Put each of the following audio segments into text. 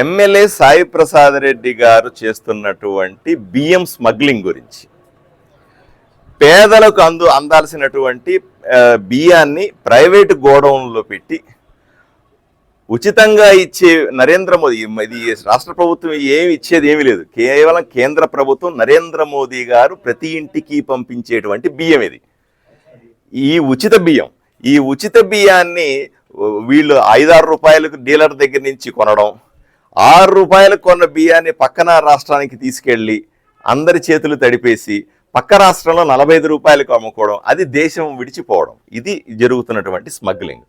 MLA Sai Prasad Reddy గారు చేస్తున్నటువంటి బియ్యం స్మగ్లింగ్ గురించి. పేదలకు అందు అందాల్సినటువంటి బియ్యాన్ని ప్రైవేటు గోడౌన్లో పెట్టి ఉచితంగా ఇచ్చే నరేంద్ర మోదీ ఇది రాష్ట్ర ప్రభుత్వం ఏమి ఇచ్చేది ఏమీ లేదు. కేవలం కేంద్ర ప్రభుత్వం నరేంద్ర మోదీ గారు ప్రతి ఇంటికి పంపించేటువంటి బియ్యం ఇది. ఈ ఉచిత బియ్యం ఈ ఉచిత బియ్యాన్ని వీళ్ళు ఐదారు రూపాయలకు డీలర్ దగ్గర నుంచి కొనడం ఆరు రూపాయలు కొన్న బియ్యాన్ని పక్కన రాష్ట్రానికి తీసుకెళ్ళి అందరి చేతులు తడిపేసి పక్క రాష్ట్రంలో నలభై ఐదు రూపాయలకు అమ్ముకోవడం అది దేశం విడిచిపోవడం ఇది జరుగుతున్నటువంటి స్మగ్లింగ్.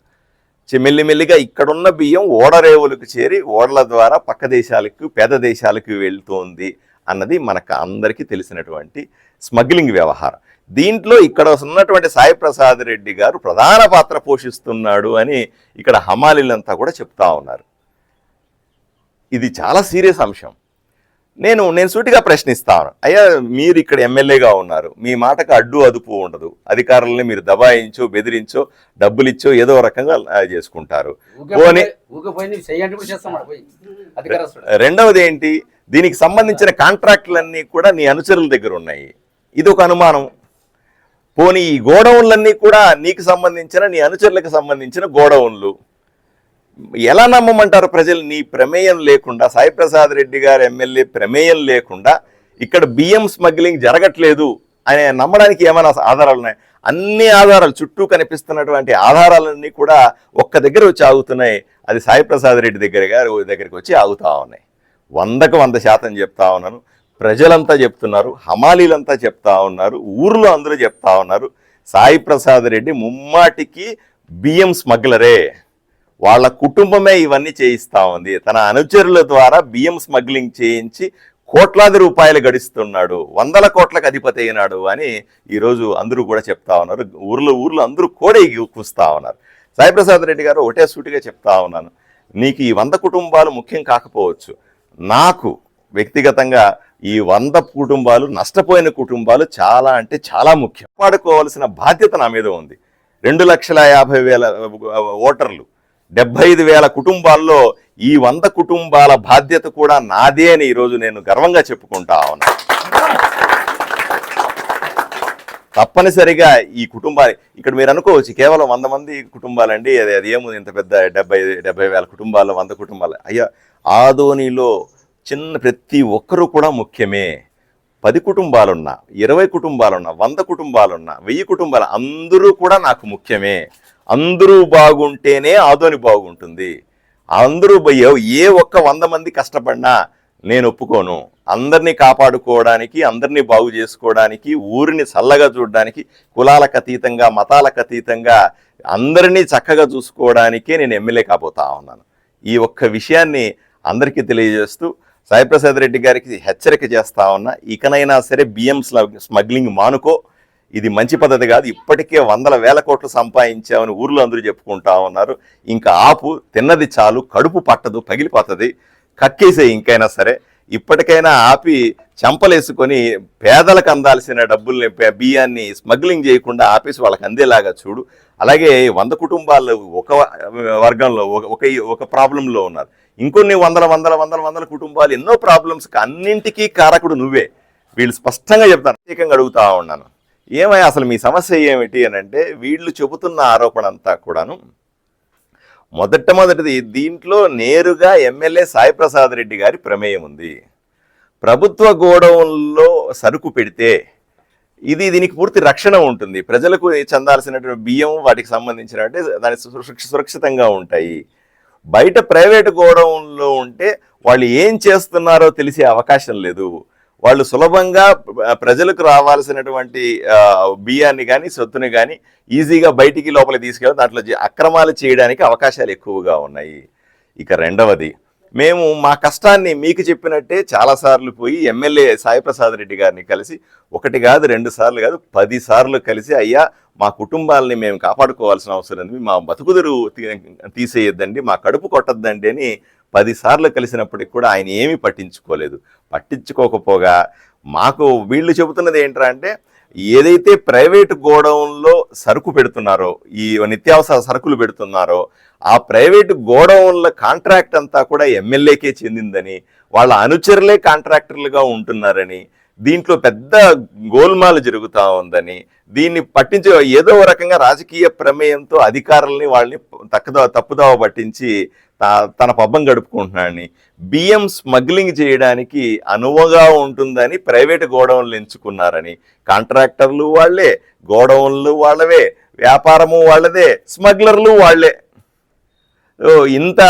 మెల్లిమెల్లిగా ఇక్కడున్న బియ్యం ఓడరేవులకు చేరి ఓడల ద్వారా పక్క దేశాలకు పేద దేశాలకు వెళ్తోంది అన్నది మనకు అందరికీ తెలిసినటువంటి స్మగ్లింగ్ వ్యవహారం. దీంట్లో ఇక్కడ ఉన్నటువంటి సాయి ప్రసాద్ రెడ్డి గారు ప్రధాన పాత్ర పోషిస్తున్నాడు అని ఇక్కడ హమాలీలంతా కూడా చెప్తా ఉన్నారు. ఇది చాలా సీరియస్ అంశం. నేను నేను సూటిగా ప్రశ్నిస్తాను. అయ్యా మీరు ఇక్కడ ఎమ్మెల్యేగా ఉన్నారు. మీ మాటకు అడ్డు అదుపు ఉండదు. అధికారులని మీరు దబాయించో బెదిరించో డబ్బులు ఇచ్చో ఏదో రకంగా చేసుకుంటారు. రెండవది ఏంటి దీనికి సంబంధించిన కాంట్రాక్టులన్నీ కూడా నీ అనుచరుల దగ్గర ఉన్నాయి. ఇది ఒక అనుమానం. పోనీ ఈ గోడౌన్లన్నీ కూడా నీకు సంబంధించిన నీ అనుచరులకు సంబంధించిన గోడౌన్లు. ఎలా నమ్మమంటారు ప్రజలు? నీ ప్రమేయం లేకుండా సాయిప్రసాద్ రెడ్డి గారు ఎమ్మెల్యే ప్రమేయం లేకుండా ఇక్కడ బియ్యం స్మగ్లింగ్ జరగట్లేదు అనే నమ్మడానికి ఏమైనా ఆధారాలు ఉన్నాయి? అన్ని ఆధారాలు చుట్టూ కనిపిస్తున్నటువంటి ఆధారాలన్నీ కూడా ఒక్క దగ్గర వచ్చి ఆగుతున్నాయి. అది సాయిప్రసాద్ రెడ్డి దగ్గర గారు దగ్గరికి వచ్చి ఆగుతా ఉన్నాయి. వందకు వంద శాతం చెప్తా ఉన్నాను. ప్రజలంతా చెప్తున్నారు హమాలీలంతా చెప్తా ఉన్నారు ఊర్లో అందరూ చెప్తా ఉన్నారు సాయి ప్రసాద్ రెడ్డి ముమ్మాటికి బియ్యం స్మగ్లరే. వాళ్ళ కుటుంబమే ఇవన్నీ చేయిస్తూ ఉంది. తన అనుచరుల ద్వారా బియ్యం స్మగ్లింగ్ చేయించి కోట్లాది రూపాయలు గడిస్తున్నాడు. వందల కోట్లకు అధిపతి అయినాడు అని ఈరోజు అందరూ కూడా చెప్తా ఉన్నారు. ఊర్లో ఊర్లో అందరూ కూడా కూస్తూ ఉన్నారు. సాయిప్రసాద్ రెడ్డి గారు ఒకటే సూటిగా చెప్తా ఉన్నాను. నీకు ఈ వంద కుటుంబాలు ముఖ్యం కాకపోవచ్చు. నాకు వ్యక్తిగతంగా ఈ వంద కుటుంబాలు నష్టపోయిన కుటుంబాలు చాలా అంటే చాలా ముఖ్యం. పాడుకోవాల్సిన బాధ్యత నా మీద ఉంది. రెండు లక్షల యాభై వేల ఓటర్లు డెబ్బై ఐదు వేల కుటుంబాల్లో ఈ వంద కుటుంబాల బాధ్యత కూడా నాదే అని ఈరోజు నేను గర్వంగా చెప్పుకుంటా ఉన్నా. తప్పనిసరిగా ఈ కుటుంబాన్ని ఇక్కడ మీరు అనుకోవచ్చు కేవలం వంద మంది కుటుంబాలండి అది అది ఏముంది ఇంత పెద్ద డెబ్బై డెబ్బై వేల కుటుంబాలు వంద కుటుంబాలు. అయ్యా ఆదోనిలో చిన్న ప్రతి ఒక్కరూ కూడా ముఖ్యమే. పది కుటుంబాలున్నా ఇరవై కుటుంబాలున్నా వంద కుటుంబాలున్నా వెయ్యి కుటుంబాలు అందరూ కూడా నాకు ముఖ్యమే. అందరూ బాగుంటేనే ఆదోని బాగుంటుంది. అందరూ బయ్య- ఏ ఒక్క వంద మంది కష్టపడినా నేను ఒప్పుకోను. అందరినీ కాపాడుకోవడానికి అందరినీ బాగు చేసుకోవడానికి ఊరిని చల్లగా చూడడానికి కులాలకు అతీతంగా మతాలకు అతీతంగా అందరినీ చక్కగా చూసుకోవడానికే నేను ఎమ్మెల్యే కాబోతా ఉన్నాను. ఈ ఒక్క విషయాన్ని అందరికీ తెలియజేస్తూ సాయిప్రసాద్ రెడ్డి గారికి హెచ్చరిక చేస్తా ఉన్నా. ఇకనైనా సరే బియ్యం స్మగ్లింగ్ మానుకో. ఇది మంచి పద్ధతి కాదు. ఇప్పటికే వందల వేల కోట్లు సంపాదించామని ఊర్లో అందరూ చెప్పుకుంటా ఉన్నారు. ఇంకా ఆపు తిన్నది చాలు కడుపు పట్టదు పగిలిపోతుంది. కక్కేసే ఇంకైనా సరే. ఇప్పటికైనా ఆపి చెంపలేసుకొని పేదలకు అందాల్సిన డబ్బుల్ని బియ్యాన్ని స్మగ్లింగ్ చేయకుండా ఆపేసి వాళ్ళకి అందేలాగా చూడు. అలాగే వంద కుటుంబాలు ఒక వర్గంలో ఒక ఒక ప్రాబ్లంలో ఉన్నారు. ఇంకొన్ని వందల వందల వందల వందల కుటుంబాలు ఎన్నో ప్రాబ్లమ్స్ అన్నింటికీ కారకుడు నువ్వే. వీళ్ళు స్పష్టంగా చెప్తాను ప్రత్యేకంగా అడుగుతా ఉన్నాను. ఏమయ్యా అసలు మీ సమస్య ఏమిటి అని అంటే వీళ్ళు చెబుతున్న ఆరోపణ అంతా కూడాను మొదట మొదటిది దీంట్లో నేరుగా ఎమ్మెల్యే సాయి ప్రసాద్ రెడ్డి గారి ప్రమేయం ఉంది. ప్రభుత్వ గోడౌన్లో సరుకు పెడితే ఇది దీనికి పూర్తి రక్షణ ఉంటుంది. ప్రజలకు చెందాల్సినటువంటి బియ్యం వాటికి సంబంధించినట్టు దాని సురక్షితంగా ఉంటాయి. బయట ప్రైవేట్ గోడౌన్లో ఉంటే వాళ్ళు ఏం చేస్తున్నారో తెలిసే అవకాశం లేదు. వాళ్ళు సులభంగా ప్రజలకు రావాల్సినటువంటి బియ్యాన్ని కానీ సొత్తుని కానీ ఈజీగా బయటికి లోపలికి తీసుకెళ్ళి దాంట్లో అక్రమాలు చేయడానికి అవకాశాలు ఎక్కువగా ఉన్నాయి. ఇక రెండవది మేము మా కష్టాన్ని మీకు చెప్పినట్టే చాలాసార్లు పోయి ఎమ్మెల్యే సాయిప్రసాద్ రెడ్డి గారిని కలిసి ఒకటి కాదు రెండు సార్లు కాదు పది సార్లు కలిసి అయ్యా మా కుటుంబాలని మేము కాపాడుకోవాల్సిన అవసరం ఉంది మా బతుకుదురు తీ- తీసేయొద్దండి మా కడుపు కొట్టద్దండి అని పదిసార్లు కలిసినప్పటికి కూడా ఆయన ఏమీ పట్టించుకోలేదు. పట్టించుకోకపోగా మాకు వీళ్ళు చెబుతున్నది ఏంట్రా అంటే ఏదైతే ప్రైవేట్ గోడౌన్లో సరుకు పెడుతున్నారో ఈ నిత్యావసర సరుకులు పెడుతున్నారో ఆ ప్రైవేట్ గోడౌన్ల కాంట్రాక్ట్ అంతా కూడా ఎమ్మెల్యేకే చెందిందని వాళ్ళ అనుచరులే కాంట్రాక్టర్లుగా ఉంటున్నారని దీంట్లో పెద్ద గోల్మాలు జరుగుతూ ఉందని దీన్ని పట్టించే ఏదో రకంగా రాజకీయ ప్రమేయంతో అధికారుల్ని వాళ్ళని తక్కువ తప్పుదోవ పట్టించి తన పబ్బం గడుపుకుంటున్నాడని బియ్యం స్మగ్లింగ్ చేయడానికి అనువుగా ఉంటుందని ప్రైవేట్ గోడౌన్లు ఎంచుకున్నారని కాంట్రాక్టర్లు వాళ్ళే గోడౌన్లు వాళ్ళవే వ్యాపారము వాళ్ళదే స్మగ్లర్లు వాళ్ళే. ఇంత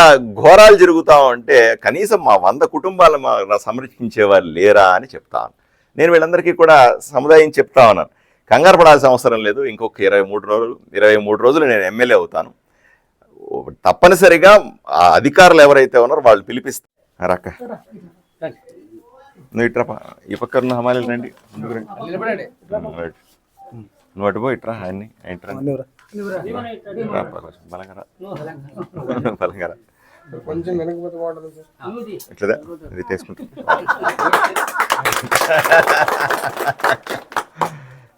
ఘోరాలు జరుగుతా ఉంటే కనీసం మా వంద కుటుంబాలు మా సంరక్షించేవారు లేరా అని చెప్తాను నేను వీళ్ళందరికీ కూడా సముదాయం చెప్తా ఉన్నాను కంగారు పడాల్సిన అవసరం లేదు ఇంకొక ఇరవై మూడు రోజులు ఇరవై మూడు రోజులు నేను ఎమ్మెల్యే అవుతాను తప్పనిసరిగా ఆ అధికారులు ఎవరైతే ఉన్నారో వాళ్ళు పిలిపిస్తారు రక్క నువ్వు ఇట్రా. ఈ పక్క ఉన్న హమాలీలు రండి ముందుకు రండి నిలబడండి నువ్వు అటు. నువ్వు అటు పో ఇట్రా అన్ని ఇట్రా రా, పర్లేదు. బలంగా రా. బలంగా రా. కొంచెం వెనకపోతే బాగుంటుంది సార్ ఇట్లదా ఇది తీసుకుంటా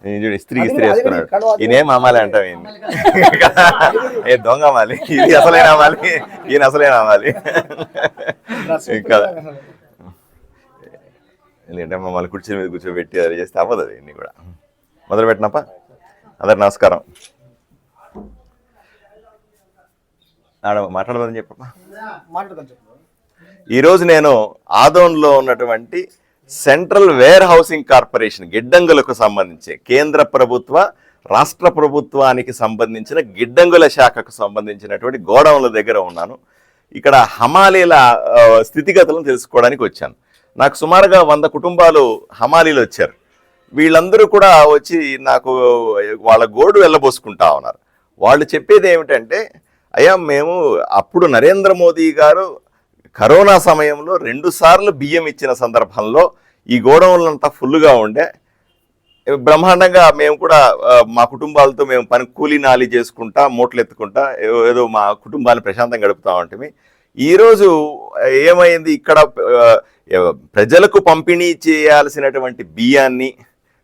నేను చూడు ఇస్త్రీ ఇస్త్రీ వేసుకున్నాడు. ఈయనేం అమ్మాలి అంటాం. ఏ దొంగ అమ్మాలి ఇది అసలైన అమ్మాలి ఈయన అసలైన అమ్మాలి కదా. ఎందుకంటే మమ్మల్ని కుర్చీ మీద కూర్చోబెట్టి అది చేస్తే అవ్వదు అది ఇన్ని కూడా. మొదలు పెట్టినప్ప అందరు నమస్కారం. ఆడ మాట్లాడమని చెప్పమ్మా. ఈరోజు నేను ఆదోన్లో ఉన్నటువంటి సెంట్రల్ వేర్ హౌసింగ్ కార్పొరేషన్ గిడ్డంగులకు సంబంధించి కేంద్ర ప్రభుత్వ రాష్ట్ర ప్రభుత్వానికి సంబంధించిన గిడ్డంగుల శాఖకు సంబంధించినటువంటి గోడౌన్ల దగ్గర ఉన్నాను. ఇక్కడ హమాలీల స్థితిగతులను తెలుసుకోవడానికి వచ్చాను. నాకు సుమారుగా వంద కుటుంబాలు హమాలీలు వచ్చారు. వీళ్ళందరూ కూడా వచ్చి నాకు వాళ్ళ గోడు వెళ్ళబోసుకుంటా ఉన్నారు. వాళ్ళు చెప్పేది ఏమిటంటే అయ్యా మేము అప్పుడు నరేంద్ర మోదీ గారు కరోనా సమయంలో రెండు సార్లు బియ్యం ఇచ్చిన సందర్భంలో ఈ గోడౌన్లంతా ఫుల్గా ఉండే. బ్రహ్మాండంగా మేము కూడా మా కుటుంబాలతో మేము పని కూలీ నాలి చేసుకుంటా మూటలు ఎత్తుకుంటా ఏదో మా కుటుంబాన్ని ప్రశాంతంగా గడుపుతా ఉంటుంది ఈరోజు ఏమైంది? ఇక్కడ ప్రజలకు పంపిణీ చేయాల్సినటువంటి బియ్యాన్ని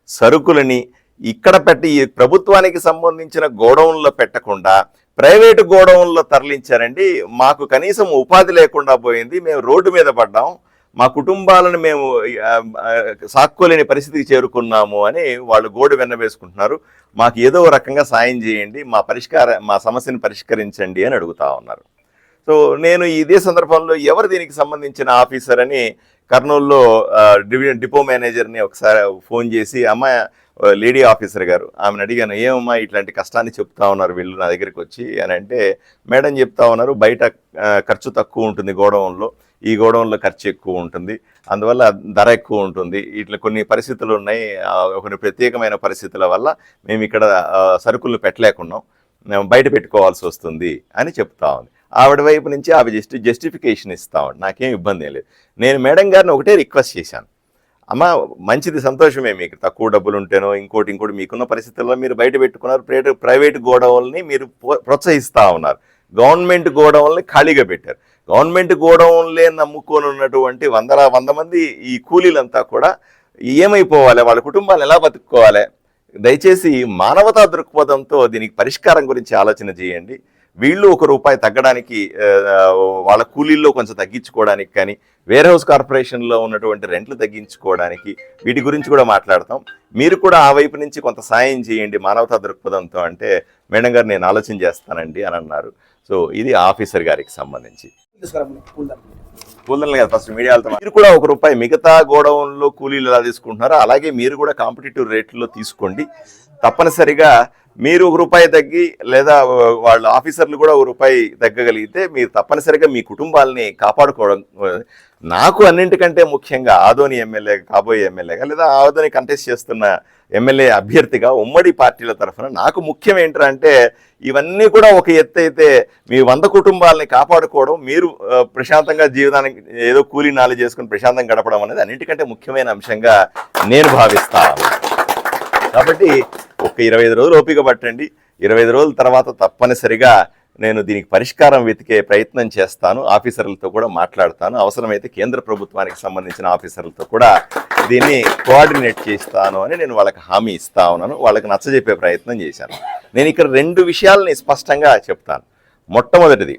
సరుకులని ఇక్కడ పెట్టి ఈ ప్రభుత్వానికి సంబంధించిన గోడౌన్లో పెట్టకుండా ప్రైవేటు గోడౌన్లో తరలించారండి. మాకు కనీసం ఉపాధి లేకుండా పోయింది. మేము రోడ్డు మీద పడ్డాం. మా కుటుంబాలను మేము సాక్కోలేని పరిస్థితికి చేరుకున్నాము అని వాళ్ళు గోడు వెన్నవేసుకుంటున్నారు మాకు ఏదో రకంగా సాయం చేయండి. మా పరిష్కార మా సమస్యను పరిష్కరించండి అని అడుగుతా ఉన్నారు. సో నేను ఇదే సందర్భంలో ఎవరు దీనికి సంబంధించిన ఆఫీసర్ అని కర్నూలులో డివి డివిజన్ డిపో మేనేజర్ని ఒకసారి ఫోన్ చేసి అమ్మాయి లేడీ ఆఫీసర్ గారు ఆమెను అడిగాను ఏమమ్మా ఇట్లాంటి కష్టాన్ని చెప్తా ఉన్నారు వీళ్ళు నా దగ్గరికి వచ్చి? అని అంటే మేడం చెప్తా ఉన్నారు బయట ఖర్చు తక్కువ ఉంటుంది గోడౌన్లో ఈ గోడౌన్లో ఖర్చు ఎక్కువ ఉంటుంది అందువల్ల ధర ఎక్కువ ఉంటుంది ఇట్లా కొన్ని పరిస్థితులు ఉన్నాయి కొన్ని ప్రత్యేకమైన పరిస్థితుల వల్ల మేము ఇక్కడ సరుకులు పెట్టలేకున్నాం మేము బయట పెట్టుకోవాల్సి వస్తుంది అని చెప్తా ఉంది. ఆవిడ వైపు నుంచి ఆవిడ జస్ట్ జస్టిఫికేషన్ ఇస్తా ఉంది నాకేం ఇబ్బంది లేదు. నేను మేడం గారిని ఒకటే రిక్వెస్ట్ చేశాను అమ్మ మంచిది సంతోషమే మీకు. తక్కువ డబ్బులు ఉంటేనో ఇంకోటి ఇంకోటి మీకున్న పరిస్థితుల్లో మీరు బయట పెట్టుకున్నారు ప్రైవేట్ ప్రైవేట్ గోడౌన్ని మీరు ప్రో- ప్రోత్సహిస్తూ ఉన్నారు. గవర్నమెంట్ గోడౌన్ని ఖాళీగా పెట్టారు. గవర్నమెంట్ గోడౌన్లే నమ్ముకొని ఉన్నటువంటి వందల వంద మంది ఈ కూలీలంతా కూడా ఏమైపోవాలి? వాళ్ళ కుటుంబాలు ఎలా బతుక్కోవాలి? దయచేసి మానవతా దృక్పథంతో దీనికి పరిష్కారం గురించి ఆలోచన చేయండి. వీళ్ళు ఒక రూపాయి తగ్గడానికి వాళ్ళ కూలీల్లో కొంచెం తగ్గించుకోవడానికి కానీ వేర్ హౌస్ కార్పొరేషన్లో ఉన్నటువంటి రెంట్లు తగ్గించుకోవడానికి వీటి గురించి కూడా మాట్లాడతాం. మీరు కూడా ఆ వైపు నుంచి కొంత సాయం చేయండి మానవతా దృక్పథంతో అంటే మేడం గారు నేను ఆలోచన చేస్తానండి అని అన్నారు. సో ఇది ఆఫీసర్ గారికి సంబంధించి. కూలర్లు కదా ఫస్ట్ మీడియాలతో మీరు కూడా ఒక రూపాయి మిగతా గోడౌన్లో కూలీలు ఎలా తీసుకుంటున్నారో అలాగే మీరు కూడా కాంపిటేటివ్ రేట్లో తీసుకోండి. తప్పనిసరిగా మీరు ఒక రూపాయి తగ్గి లేదా వాళ్ళ ఆఫీసర్లు కూడా ఒక రూపాయి తగ్గగలిగితే మీరు తప్పనిసరిగా మీ కుటుంబాలని కాపాడుకోవడం నాకు అన్నింటికంటే ముఖ్యంగా ఆదోని ఎమ్మెల్యే కాబోయే ఎమ్మెల్యేగా లేదా ఆదోని కంటెస్ట్ చేస్తున్న ఎమ్మెల్యే అభ్యర్థిగా ఉమ్మడి పార్టీల తరఫున నాకు ముఖ్యం ఏంటంటే ఇవన్నీ కూడా ఒక ఎత్తు అయితే మీ వంద కుటుంబాలని కాపాడుకోవడం మీరు ప్రశాంతంగా జీవితానికి ఏదో కూలీ నాలు చేసుకుని ప్రశాంతంగా గడపడం అనేది అన్నింటికంటే ముఖ్యమైన అంశంగా నేను భావిస్తాను కాబట్టి ఒక ఇరవై ఐదు రోజులు ఓపిక పట్టండి. ఇరవై ఐదు రోజుల తర్వాత తప్పనిసరిగా నేను దీనికి పరిష్కారం వెతికే ప్రయత్నం చేస్తాను. ఆఫీసర్లతో కూడా మాట్లాడతాను. అవసరమైతే కేంద్ర ప్రభుత్వానికి సంబంధించిన ఆఫీసర్లతో కూడా దీన్ని కోఆర్డినేట్ చేస్తాను అని నేను వాళ్ళకి హామీ ఇస్తా ఉన్నాను. వాళ్ళకి నచ్చజెప్పే ప్రయత్నం చేశాను. నేను ఇక్కడ రెండు విషయాలని స్పష్టంగా చెప్తాను. మొట్టమొదటిది.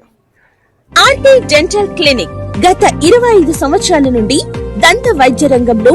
ఆర్టీ డెంటల్ క్లినిక్ గత ఇరవై ఐదు సంవత్సరాల నుండి దంత వైద్య రంగంలో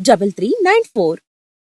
double three nine four